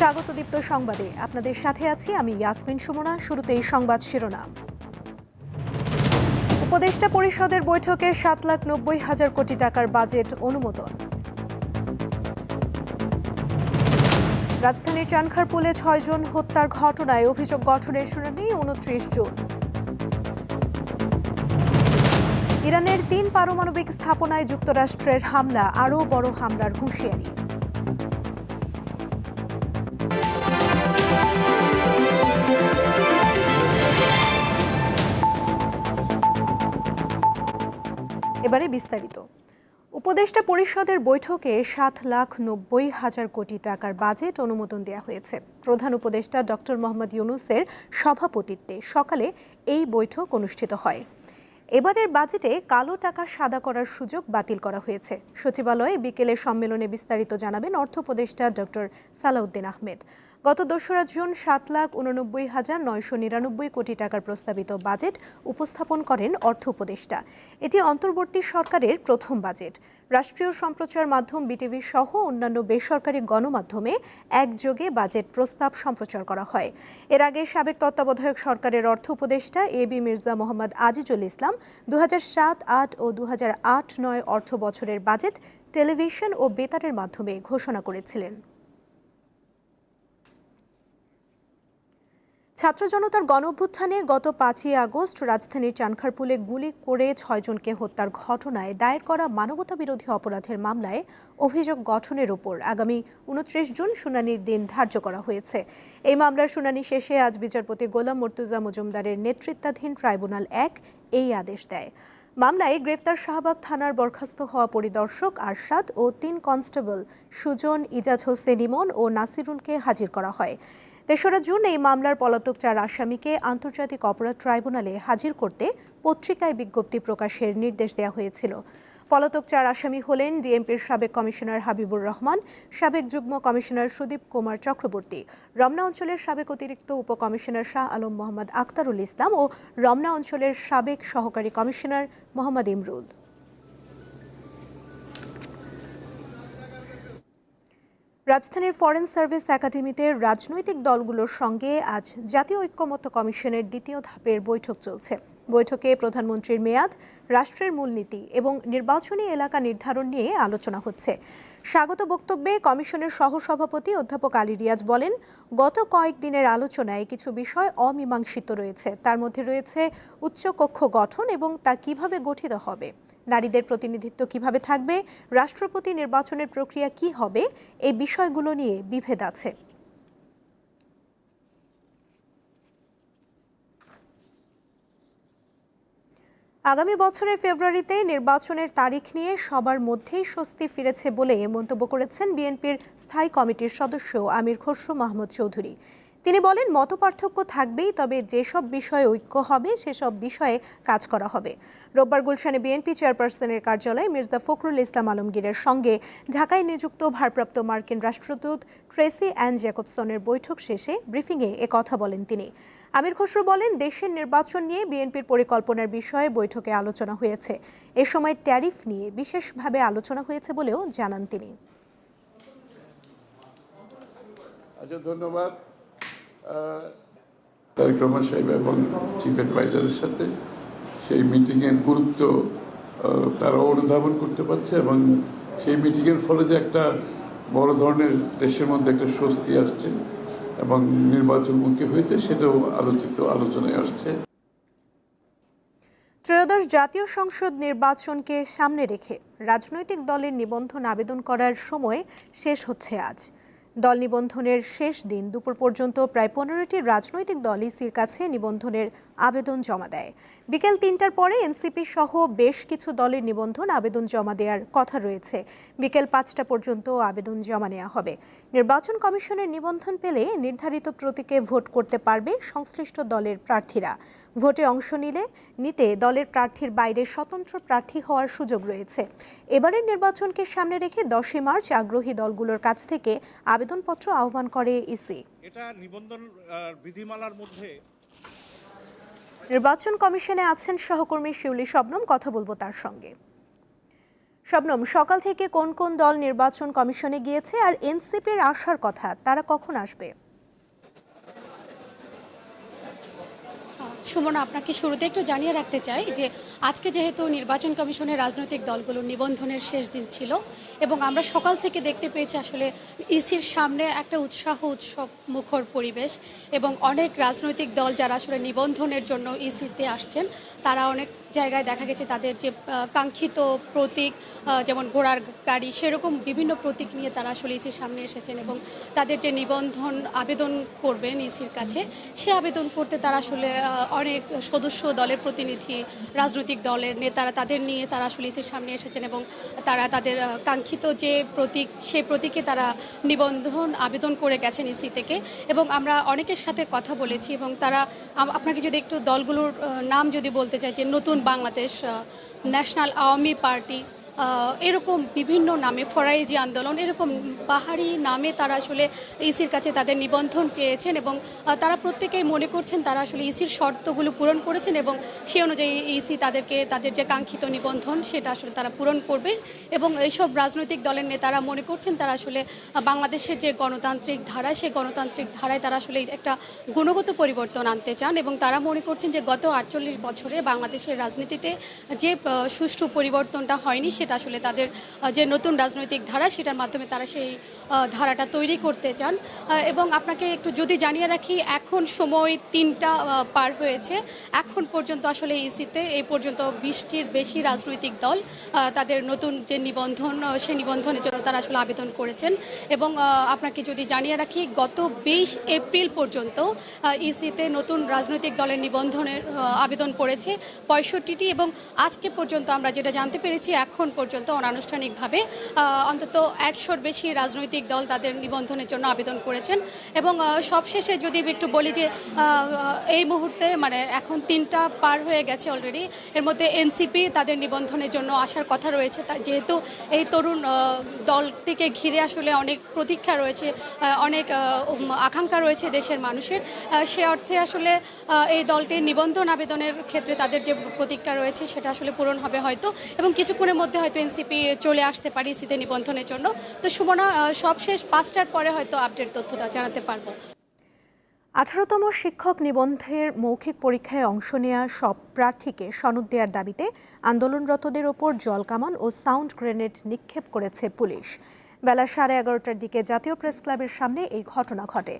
স্বাগত দীপ্ত সংবাদে। আপনাদের সাথে আছি আমি ইয়াসমিন সুমনা, শুরুতেই সংবাদ শিরোনাম। উপদেষ্টা পরিষদের বৈঠকে সাত লাখ নব্বই হাজার কোটি টাকার বাজেট অনুমোদন। রাজধানীর চানখারপুলে ছয়জন হত্যার ঘটনায় অভিযোগ গঠনের শুনানি উনত্রিশ জুন। ইরানের তিন পারমাণবিক স্থাপনায় যুক্তরাষ্ট্রের হামলা, আরও বড় হামলার হুঁশিয়ারি। এবারে বিস্তারিত। উপদেষ্টা পরিষদের বৈঠকে সাত লাখ নব্বই হাজার কোটি টাকার বাজেট অনুমোদন দেওয়া হয়েছে। প্রধান উপদেষ্টা ডক্টর মোহাম্মদ ইউনুসের সভাপতিত্বে সকালে এই বৈঠক অনুষ্ঠিত হয়। এবারের বাজেটে কালো টাকা সাদা করার সুযোগ বাতিল করা হয়েছে। সচিবালয়ে বিকেলে সম্মেলনে বিস্তারিত জানাবেন অর্থ উপদেষ্টা ডক্টর সালাউদ্দিন আহমেদ। গত দোসরা জুন সাত লাখ উননব্বই হাজার নয়শো নিরানব্বই কোটি টাকার প্রস্তাবিত বাজেট উপস্থাপন করেন অর্থ উপদেষ্টা। এটি অন্তর্বর্তী সরকারের প্রথম বাজেট। রাষ্ট্রীয় সম্প্রচার মাধ্যম বিটিভি সহ অন্যান্য বেসরকারি গণমাধ্যমে একযোগে বাজেট প্রস্তাব সম্প্রচার করা হয়। এর আগে সাবেক তত্ত্বাবধায়ক সরকারের অর্থ উপদেষ্টা এ বি মির্জা মোহাম্মদ আজিজুল ইসলাম দু সাত, আট ও দু আট নয় অর্থ বছরের বাজেট টেলিভিশন ও বেতারের মাধ্যমে ঘোষণা করেছিলেন। ছাত্র জনতার গণ অভ্যুত্থানে গত পাঁচই আগস্ট রাজধানীর চানখারপুলে গুলি করে ছয়জনকে হত্যার ঘটনায় দায়ের করা মানবতা বিরোধী অপরাধের মামলায় অভিযোগ গঠনের ওপর আগামী উনত্রিশ জুন শুনানির দিন ধার্য করা হয়েছে। এই মামলার শুনানি শেষে আজ বিচারপতি গোলাম মর্তুজা মজুমদারের নেতৃত্বাধীন ট্রাইব্যুনাল এক এই আদেশ দেয়। মামলায় গ্রেফতার শাহবাগ থানার বরখাস্ত হওয়া পরিদর্শক আরশাদ ও তিন কনস্টেবল সুজন, ইজাজ হোসেন ইমন ও নাসিরুলকে হাজির করা হয়। তেসরা জুন এই মামলার পলাতক চার আসামিকে আন্তর্জাতিক অপরাধ ট্রাইব্যুনালে হাজির করতে পত্রিকায় বিজ্ঞপ্তি প্রকাশের নির্দেশ দেওয়া হয়েছিল। পলাতক চার আসামি হলেন ডিএমপির সাবেক কমিশনার হাবিবুর রহমান, সাবেক যুগ্ম কমিশনার সুদীপ কুমার চক্রবর্তী, রমনা অঞ্চলের সাবেক অতিরিক্ত উপকমিশনার শাহ আলম মোহাম্মদ আক্তারুল ইসলাম ও রমনা অঞ্চলের সাবেক সহকারী কমিশনার মোহাম্মদ ইমরুল। রাজধানীর ফরেন সার্ভিস একাডেমিতে রাজনৈতিক দলগুলোর সঙ্গে আজ জাতীয় ঐক্যমত্য কমিশনের দ্বিতীয় ধাপের বৈঠক চলছে। বৈঠকে প্রধানমন্ত্রীর মেয়াদ, রাষ্ট্রের মূলনীতি এবং নির্বাচনী এলাকা নির্ধারণ নিয়ে আলোচনা হচ্ছে। স্বাগত বক্তব্যে কমিশনের সহসভাপতি অধ্যাপক আলী রিয়াজ বলেন, গত কয়েকদিনের আলোচনায় কিছু বিষয় অমীমাংসিত রয়েছে। তার মধ্যে রয়েছে উচ্চকক্ষ গঠন এবং তা কীভাবে গঠিত হবে? নারীদের প্রতিনিধিত্ব কীভাবে থাকবে, রাষ্ট্রপতি নির্বাচনের প্রক্রিয়া কি হবে, এই বিষয়গুলো নিয়ে বিভেদ আছে। আগামী বছরের ফেব্রুয়ারিতে নির্বাচনের তারিখ নিয়ে সবার মধ্যেই স্বস্তি ফিরেছে বলে মন্তব্য করেছেন বিএনপির স্থায়ী কমিটির সদস্য আমির খসরু মাহমুদ চৌধুরী। তিনি বলেন, মতপার্থক্য থাকবেই, তবে যেসব বিষয়ে ঐক্য হবে, সেসব বিষয়ে কাজ করা হবে। রোববার গুলশানে বিএনপি চেয়ারপারসনের কার্যালয়ে মির্জা ফখরুল ইসলাম আলমগীরের সঙ্গে ঢাকায় নিযুক্ত ভারপ্রাপ্ত মার্কিন রাষ্ট্রদূত ট্রেসি অ্যান জ্যাকবসনের বৈঠক শেষে ব্রিফিংয়ে এ কথা বলেন তিনি। আমির খসরু বলেন, দেশের নির্বাচন নিয়ে বিএনপির পরিকল্পনার বিষয়ে বৈঠকে আলোচনা হয়েছে। এ সময় ট্যারিফ নিয়ে বিশেষভাবে আলোচনা হয়েছে বলেও জানান তিনি। আচ্ছা ধন্যবাদ। তারেক রহমান সাহেব এবং চিফ অ্যাডভাইজারের সাথে সেই মিটিংয়ের গুরুত্ব আহ, তারা অনুধাবন করতে পারছে এবং সেই মিটিংয়ের ফলে যে একটা বড় ধরনের দেশের মধ্যে একটা স্বস্তি আসছে এবং নির্বাচনমুখী হয়েছে সেটাও আলোচিত আলোচনায় আসছে। ত্রয়োদশ জাতীয় সংসদ নির্বাচনকে সামনে রেখে রাজনৈতিক দলের নিবন্ধন আবেদন করার সময় শেষ হচ্ছে আজ। দল নিবন্ধনের শেষ দিন দুপুর পর্যন্ত প্রায় পনেরোটি রাজনৈতিক দল ইসির কাছে নিবন্ধনের আবেদন জমা দেয়। বিকেল তিনটার পরে এনসিপি সহ বেশ কিছু দলের নিবন্ধন আবেদন জমা দেওয়ার কথা রয়েছে। বিকেল পাঁচটা পর্যন্ত আবেদন জমা নেওয়া হবে। নির্বাচন কমিশনের নিবন্ধন পেলে নির্ধারিত প্রতীকে ভোট করতে পারবে সংশ্লিষ্ট দলের প্রার্থীরা। ভোটে অংশ নিলে নিতে দলের প্রার্থীর বাইরে স্বতন্ত্র প্রার্থী হওয়ার সুযোগ রয়েছে। এবারের নির্বাচনকে সামনে রেখে দশই মার্চ আগ্রহী দলগুলোর কাছ থেকে আবেদনপত্র আহ্বান করে ইসি। এটা নিবন্ধন বিধিমালার মধ্যে নির্বাচন কমিশনে আছেন সহকর্মী শিউলি শবনম কথা বলব তার সঙ্গে। শবনম সকাল থেকে কোন কোন দল নির্বাচন কমিশনে গিয়েছে আর এনসিপির আসার কথা তারা কখন আসবে? সুমন আপনাকে শুরুতে একটু জানিয়ে রাখতে চাই যে আজকে যেহেতু নির্বাচন কমিশনের রাজনৈতিক দলগুলোর নিবন্ধনের শেষ দিন ছিল এবং আমরা সকাল থেকে দেখতে পেয়েছি আসলে ইসির সামনে একটা উৎসাহ উৎসব মুখর পরিবেশ এবং অনেক রাজনৈতিক দল যারা আসলে নিবন্ধনের জন্য ইসিতে আসছেন তারা অনেক জায়গায় দেখা গেছে তাদের যে কাঙ্ক্ষিত প্রতীক যেমন ঘোড়ার গাড়ি সেরকম বিভিন্ন প্রতীক নিয়ে তারা আসলে ইসির সামনে এসেছেন এবং তাদের যে নিবন্ধন আবেদন করবেন ইসির কাছে সে আবেদন করতে তারা আসলে অনেক সদস্য দলের প্রতিনিধি রাজনৈতিক দলের নেতারা তাদের নিয়ে তারা আসলে ইসির সামনে এসেছেন এবং তারা তাদের আহ, কাঙ্ক্ষিত যে প্রতীক সেই প্রতীকে তারা নিবন্ধন, আবেদন করে গেছেন ইসি থেকে এবং আমরা অনেকের সাথে কথা বলেছি এবং তারা আপনাকে যদি একটু দলগুলোর নাম যদি বলতে চাই যে নতুন বাংলাদেশ ন্যাশনাল আওয়ামী পার্টি এরকম বিভিন্ন নামে ফরাইজি আন্দোলন, এরকম পাহাড়ি নামে তারা আসলে ইসির কাছে তাদের নিবন্ধন চেয়েছেন এবং তারা প্রত্যেকেই মনে করছেন তারা আসলে ইসির শর্তগুলো পূরণ করেছেন এবং সে অনুযায়ী ইসি তাদেরকে, তাদের যে কাঙ্ক্ষিত নিবন্ধন সেটা আসলে তারা পূরণ করবে এবং এইসব রাজনৈতিক দলের নেতারা মনে করছেন তারা আসলে বাংলাদেশের যে গণতান্ত্রিক ধারা, সেই গণতান্ত্রিক ধারায় তারা আসলে একটা গুণগত পরিবর্তন আনতে চান এবং তারা মনে করছেন যে গত আটচল্লিশ বছরে বাংলাদেশের রাজনীতিতে যে সুষ্ঠু পরিবর্তনটা হয়নি সেটা আসলে তাদের যে নতুন রাজনৈতিক ধারা সেটার মাধ্যমে তারা সেই ধারাটা তৈরি করতে চান। এবং আপনাকে একটু যদি জানিয়ে রাখি, এখন সময় তিনটা পার হয়েছে। এখন পর্যন্ত আসলে ইসিতে এই পর্যন্ত বিশটির বেশি রাজনৈতিক দল তাদের নতুন যে নিবন্ধন সেই নিবন্ধনের জন্য তারা আসলে আবেদন করেছেন। এবং আপনাকে যদি জানিয়ে রাখি, গত বিশ এপ্রিল পর্যন্ত ইসিতে নতুন রাজনৈতিক দলের নিবন্ধনের আবেদন করেছে পঁয়ষট্টিটি। এবং আজকে পর্যন্ত আমরা যেটা জানতে পেরেছি, এখন পর্যন্ত অনানুষ্ঠানিকভাবে অন্তত একশোর বেশি রাজনৈতিক দল তাদের নিবন্ধনের জন্য আবেদন করেছেন। এবং সবশেষে যদি একটু বলি যে এই মুহূর্তে মানে এখন তিনটা পার হয়ে গেছে অলরেডি এর মধ্যে এনসিপি তাদের নিবন্ধনের জন্য আসার কথা রয়েছে। যেহেতু এই তরুণ দলটিকে ঘিরে আসলে অনেক প্রতীক্ষা রয়েছে অনেক আকাঙ্ক্ষা রয়েছে দেশের মানুষের। সে অর্থে আসলে এই দলটির নিবন্ধন আবেদনের ক্ষেত্রে তাদের যে প্রতীক্ষা রয়েছে সেটা আসলে পূরণ হবে হয়তো। এবং কিছুক্ষণের মধ্যে হয়তো এনসিপি চলে আসতে পারি ইসিতে নিবন্ধনের জন্য। তো সুমনা সব সবশেষ পাঁচটার পরে হয়তো আপডেট তথ্যটা জানাতে পারব। আঠারোতম শিক্ষক নিবন্ধের মৌখিক পরীক্ষায় অংশ নেওয়া সব প্রার্থীকে সনদ দেওয়ার দাবিতে আন্দোলনরতদের ওপর জলকামান ও সাউন্ড গ্রেনেড নিক্ষেপ করেছে পুলিশ। বেলা সাড়ে এগারোটার দিকে জাতীয় প্রেস ক্লাবের সামনে এই ঘটনা ঘটে।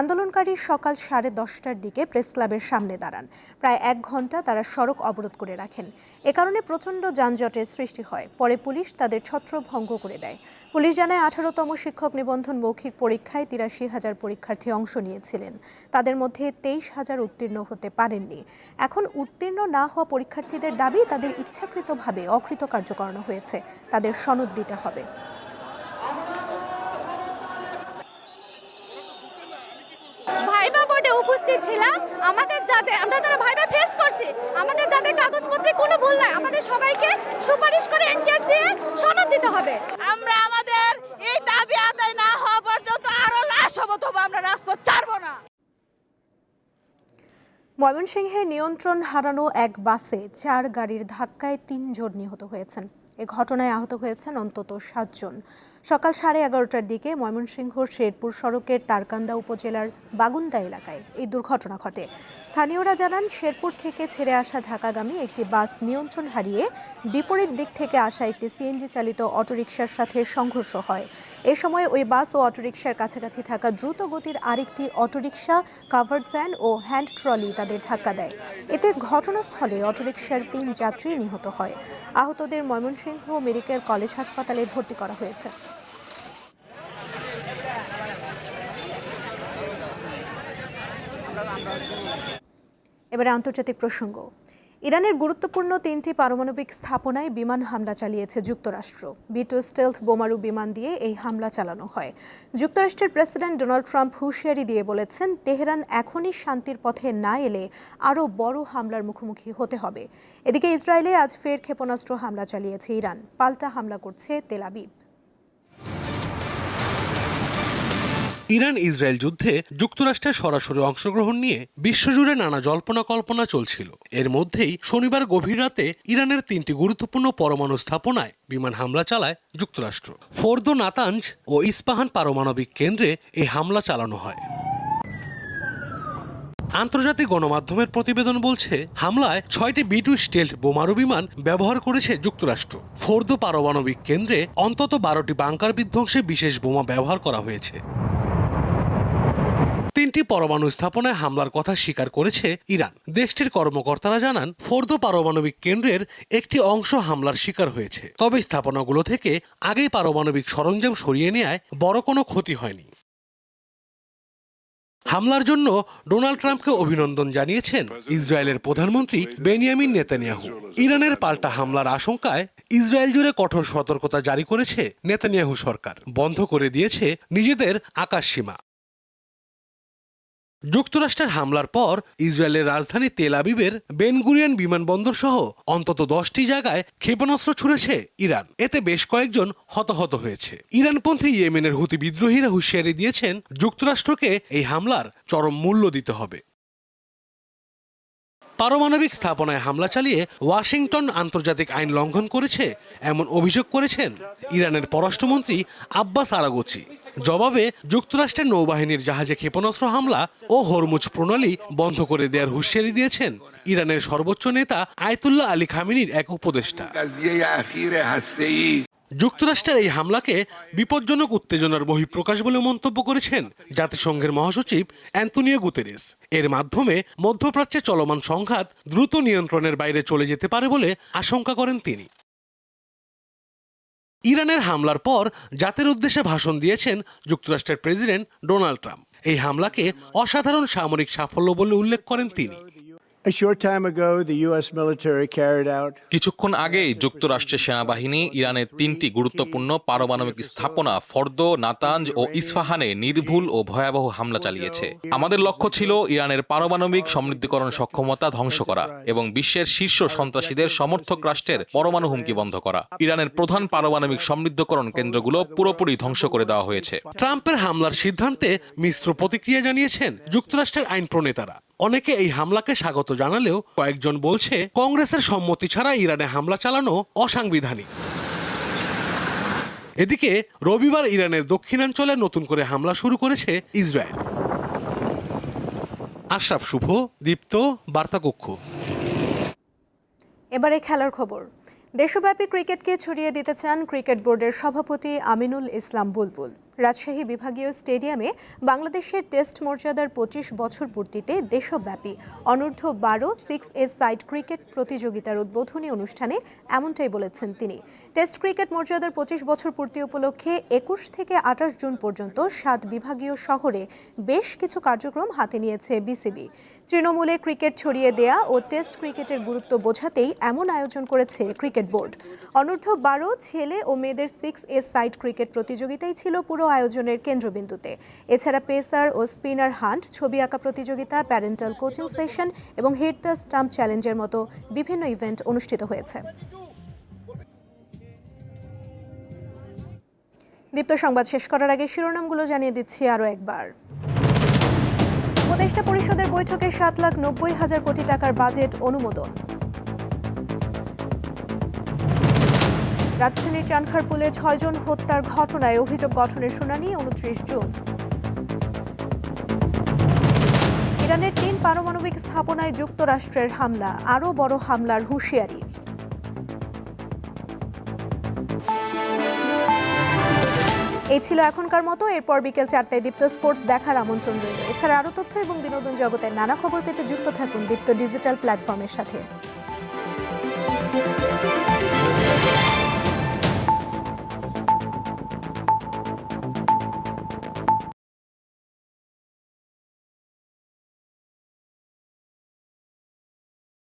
আন্দোলনকারী সকাল সাড়ে দশটার দিকে প্রেস ক্লাবের সামনে দাঁড়ান। প্রায় এক ঘণ্টা তারা সড়ক অবরোধ করে রাখেন। এ কারণে প্রচণ্ড যানজটের সৃষ্টি হয়। পরে পুলিশ তাদের ছত্রভঙ্গ করে দেয়। পুলিশ জানায়, আঠারোতম শিক্ষক নিবন্ধন মৌখিক পরীক্ষায় তিরাশি হাজার পরীক্ষার্থী অংশ নিয়েছিলেন। তাদের মধ্যে তেইশ হাজার উত্তীর্ণ হতে পারেননি। এখন উত্তীর্ণ না হওয়া পরীক্ষার্থীদের দাবি তাদের ইচ্ছাকৃতভাবে অকৃতকার্য করানো হয়েছে। তাদের সনদ দিতে হবে ভাইবা বোর্ডে উপস্থিত ছিলাম আমাদের যাদের আমরা যারা ভাইবা ফেস করছি আমাদের যাদের কাগজপত্রে কোনো ভুল নাই আমাদের সবাইকে সুপারিশ করে এনটিআরসি সনদ দিতে হবে। আমরা আমাদের এই দাবি আদায় না হওয়া পর্যন্ত আরও লাশ হব তবু আমরা রাজপথ ছাড়বো না। ময়মনসিংহে নিয়ন্ত্রণ হারানো এক বাসে চার গাড়ির ধাক্কায় তিনজন নিহত হয়েছেন। এ ঘটনায় আহত হয়েছেন অন্তত সাতজন। সকাল সাড়ে এগারোটার দিকে ময়মনসিংহ শেরপুর সড়কের তারকান্দা উপজেলার বাগুন্দা এলাকায় এই দুর্ঘটনা ঘটে। স্থানীয়রা জানান, শেরপুর থেকে ছেড়ে আসা ঢাকাগামী একটি বাস নিয়ন্ত্রণ হারিয়ে বিপরীত দিক থেকে আসা একটি সিএনজি চালিত অটোরিকশার সাথে সংঘর্ষ হয়। এ সময় ওই বাস ও অটোরিকশার কাছাকাছি থাকা দ্রুত গতির আরেকটি অটোরিকশা, কাভার্ড ভ্যান ও হ্যান্ড ট্রলি তাদের ধাক্কা দেয়। এতে ঘটনাস্থলে অটোরিকশার তিন যাত্রী নিহত হয়। আহতদের ময়মনসিংহ মেডিকেল কলেজ হাসপাতালে ভর্তি করা হয়েছে। এবারে আন্তর্জাতিক প্রসঙ্গ। ইরানের গুরুত্বপূর্ণ তিনটি পারমাণবিক স্থাপনায় বিমান হামলা চালিয়েছে যুক্তরাষ্ট্র। বিটু স্টেলথ বোমারু বিমান দিয়ে এই হামলা চালানো হয়। যুক্তরাষ্ট্রের প্রেসিডেন্ট ডোনাল্ড ট্রাম্প হুঁশিয়ারি দিয়ে বলেছেন, তেহরান এখনই শান্তির পথে না এলে আরও বড় হামলার মুখোমুখি হতে হবে। এদিকে ইসরায়েলে আজ ফের ক্ষেপণাস্ত্র হামলা চালিয়েছে ইরান। পাল্টা হামলা করছে তেলাবিব ইরান ইসরায়েল যুদ্ধে যুক্তরাষ্ট্রের সরাসরি অংশগ্রহণ নিয়ে বিশ্বজুড়ে নানা জল্পনা কল্পনা চলছিল। এর মধ্যেই শনিবার গভীর রাতে ইরানের তিনটি গুরুত্বপূর্ণ পরমাণু স্থাপনায় বিমান হামলা চালায় যুক্তরাষ্ট্র। ফোর্দো নাতাঞ্জ ও ইস্পাহান পারমাণবিক কেন্দ্রে এই হামলা চালানো হয়। আন্তর্জাতিক গণমাধ্যমের প্রতিবেদন বলছে, হামলায় ছয়টি বি টু স্টেলথ বোমারু বিমান ব্যবহার করেছে যুক্তরাষ্ট্র। ফোর্দো পারমাণবিক কেন্দ্রে অন্তত বারোটি বাংকার বিধ্বংসে বিশেষ বোমা ব্যবহার করা হয়েছে। তিনটি পরমাণু স্থাপনায় হামলার কথা স্বীকার করেছে ইরান। দেশটির কর্মকর্তারা জানান, ফোর্দো পারমাণবিক কেন্দ্রের একটি অংশ হামলার শিকার হয়েছে। তবে স্থাপনাগুলো থেকে আগেই পারমাণবিক সরঞ্জাম সরিয়ে নেয় বড় কোনো ক্ষতি হয়নি। হামলার জন্য ডোনাল্ড ট্রাম্পকে অভিনন্দন জানিয়েছেন ইসরায়েলের প্রধানমন্ত্রী বেনিয়ামিন নেতানিয়াহু। ইরানের পাল্টা হামলার আশঙ্কায় ইসরায়েল জুড়ে কঠোর সতর্কতা জারি করেছে নেতানিয়াহু সরকার। বন্ধ করে দিয়েছে নিজেদের আকাশ সীমা যুক্তরাষ্ট্রের হামলার পর ইসরায়েলের রাজধানী তেল আবিবের বেনগুরিয়ান বিমানবন্দর সহ অন্তত দশটি জায়গায় ক্ষেপণাস্ত্র ছুড়েছে ইরান। এতে বেশ কয়েকজন হতাহত হয়েছে। ইরানপন্থী ইয়েমেনের হুতি বিদ্রোহীরা হুঁশিয়ারি দিয়েছেন যুক্তরাষ্ট্রকে এই হামলার চরম মূল্য দিতে হবে। পারমাণবিক স্থাপনায় হামলা চালিয়ে ওয়াশিংটন আন্তর্জাতিক আইন লঙ্ঘন করেছে, এমন অভিযোগ করেছেন ইরানের পররাষ্ট্রমন্ত্রী আব্বাস আরাগোচি। জবাবে যুক্তরাষ্ট্রের নৌবাহিনীর জাহাজে ক্ষেপণাস্ত্র হামলা ও হরমুজ প্রণালী বন্ধ করে দেওয়ার হুঁশিয়ারি দিয়েছেন ইরানের সর্বোচ্চ নেতা আয়তুল্লাহ আলী খামিনীর এক উপদেষ্টা। যুক্তরাষ্ট্রের এই হামলাকে বিপজ্জনক উত্তেজনার বহিঃপ্রকাশ বলে মন্তব্য করেছেন জাতিসংঘের মহাসচিব অ্যান্টনিও গুতেরেস। এর মাধ্যমে মধ্যপ্রাচ্যে চলমান সংঘাত দ্রুত নিয়ন্ত্রণের বাইরে চলে যেতে পারে বলে আশঙ্কা করেন তিনি। ইরানের হামলার পর জাতির উদ্দেশ্যে ভাষণ দিয়েছেন যুক্তরাষ্ট্রের প্রেসিডেন্ট ডোনাল্ড ট্রাম্প। এই হামলাকে অসাধারণ সামরিক সাফল্য বলে উল্লেখ করেন তিনি। কিছুক্ষণ আগেই যুক্তরাষ্ট্রের সেনাবাহিনী ইরানের তিনটি গুরুত্বপূর্ণ পারমাণবিক স্থাপনা ফর্দ নাতাঞ্জ ও ইস্ফাহানে নির্ভুল ও ভয়াবহ হামলা চালিয়েছে। আমাদের লক্ষ্য ছিল ইরানের পারমাণবিক সমৃদ্ধকরণ সক্ষমতা ধ্বংস করা এবং বিশ্বের শীর্ষ সন্ত্রাসীদের সমর্থক রাষ্ট্রের পরমাণু হুমকি বন্ধ করা। ইরানের প্রধান পারমাণবিক সমৃদ্ধকরণ কেন্দ্রগুলো পুরোপুরি ধ্বংস করে দেওয়া হয়েছে। ট্রাম্পের হামলার সিদ্ধান্তে মিশ্র প্রতিক্রিয়া জানিয়েছেন যুক্তরাষ্ট্রের আইন প্রণেতারা। অনেকে এই হামলাকে স্বাগত জানালেও কয়েকজন বলছে, কংগ্রেসের সম্মতি ছাড়া ইরানে হামলা চালানো অসাংবিধানিক। এদিকে রবিবার ইরানের দক্ষিণাঞ্চলে নতুন করে হামলা শুরু করেছে ইসরায়েল। আশরাফ শুভ, দীপ্ত, বার্তাকক্ষ। এবারে খেলার খবর। দেশব্যাপী ক্রিকেটকে ছড়িয়ে দিতে চান ক্রিকেট বোর্ডের সভাপতি আমিনুল ইসলাম বুলবুল। রাজশাহী বিভাগীয় স্টেডিয়ামে বাংলাদেশের টেস্ট মর্যাদার পঁচিশ বছর পূর্তিতে দেশব্যাপী অনূর্ধ্ব বারো সিক্স এ সাইড ক্রিকেট প্রতিযোগিতার উদ্বোধনী অনুষ্ঠানে এমনটাই বলেছেন তিনি। টেস্ট ক্রিকেট মর্যাদার পঁচিশ বছর পূর্তি উপলক্ষে একুশ থেকে আঠাশ জুন পর্যন্ত সাত বিভাগীয় শহরে বেশ কিছু কার্যক্রম হাতে নিয়েছে বিসিবি। তৃণমূলে ক্রিকেট ছড়িয়ে দেয়া ও টেস্ট ক্রিকেটের গুরুত্ব বোঝাতেই এমন আয়োজন করেছে ক্রিকেট বোর্ড। অনূর্ধ্ব বারো ছেলে ও মেয়েদের সিক্স এ সাইড ক্রিকেট প্রতিযোগিতাই ছিল পুরো আয়োজনের কেন্দ্রবিন্দুতে। এছাড়া পেসার ও স্পিনার হান্ট, ছবি আঁকা প্রতিযোগিতা, প্যারেন্টাল কোচিং সেশন এবং হিট দ্য স্টাম্প চ্যালেঞ্জের মতো বিভিন্ন ইভেন্ট অনুষ্ঠিত হয়েছে। দীপ্ত সংবাদ শেষ করার আগে শিরোনামগুলো জানিয়ে দিচ্ছি আরও একবার। উপদেষ্টা পরিষদের বৈঠকে সাত লাখ নব্বই হাজার কোটি টাকার বাজেট অনুমোদন। রাজধানীর চানখারপুলে ছয়জন হত্যার ঘটনায় অভিযোগ গঠনের শুনানি উনত্রিশ জুন। ইরানের তিন পারমাণবিক স্থাপনায় যুক্তরাষ্ট্রের হামলা, আরও বড় হামলার হুঁশিয়ারি। এই ছিল এখনকার মতো, এরপর বিকেল চারটায় দীপ্ত স্পোর্টস দেখার আমন্ত্রণ রইল। এছাড়া আরও তথ্য এবং বিনোদন জগতের নানা খবর পেতে যুক্ত থাকুন দীপ্ত ডিজিটাল প্ল্যাটফর্মের সাথে।